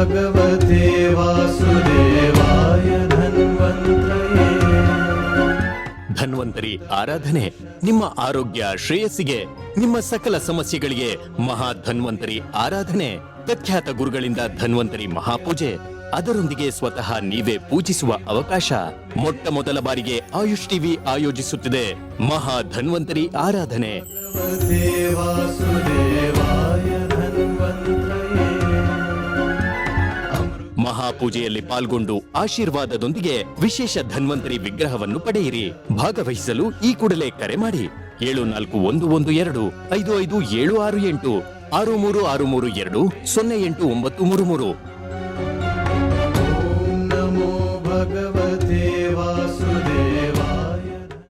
भगवते ಧನ್ವಂತರಿ. ಆರಾಧನೆ. ನಿಮ್ಮ ಆರೋಗ್ಯ ಶ್ರೇಯಸ್ಸಿಗೆ, ನಿಮ್ಮ ಸಕಲ ಸಮಸ್ಯೆಗಳಿಗೆ ಮಹಾ ಧನ್ವಂತರಿ ಆರಾಧನೆ. ಪ್ರಖ್ಯಾತ ಗುರುಗಳಿಂದ ಧನ್ವಂತರಿ ಮಹಾಪೂಜೆ. ಅದರೊಂದಿಗೆ ಸ್ವತಃ ನೀವೇ ಪೂಜಿಸುವ ಅವಕಾಶ. ಮೊಟ್ಟ ಮೊದಲ ಬಾರಿಗೆ ಆಯುಷ್ ಟಿವಿ ಆಯೋಜಿಸುತ್ತಿದೆ ಮಹಾ ಧನ್ವಂತರಿ ಆರಾಧನೆ. ಮಹಾಪೂಜೆಯಲ್ಲಿ ಪಾಲ್ಗೊಂಡು ಆಶೀರ್ವಾದದೊಂದಿಗೆ ವಿಶೇಷ ಧನ್ವಂತರಿ ವಿಗ್ರಹವನ್ನು ಪಡೆಯಿರಿ. ಭಾಗವಹಿಸಲು ಈ ಕೂಡಲೇ ಕರೆ ಮಾಡಿ. ಏಳು ನಾಲ್ಕು ಒಂದು ಒಂದು ಎರಡು ಐದು ಐದು ಏಳು ಆರು ಎಂಟು ಆರು ಮೂರು ಆರು ಮೂರು ಎರಡು ಸೊನ್ನೆ ಎಂಟು ಒಂಬತ್ತು ಮೂರು ಮೂರು.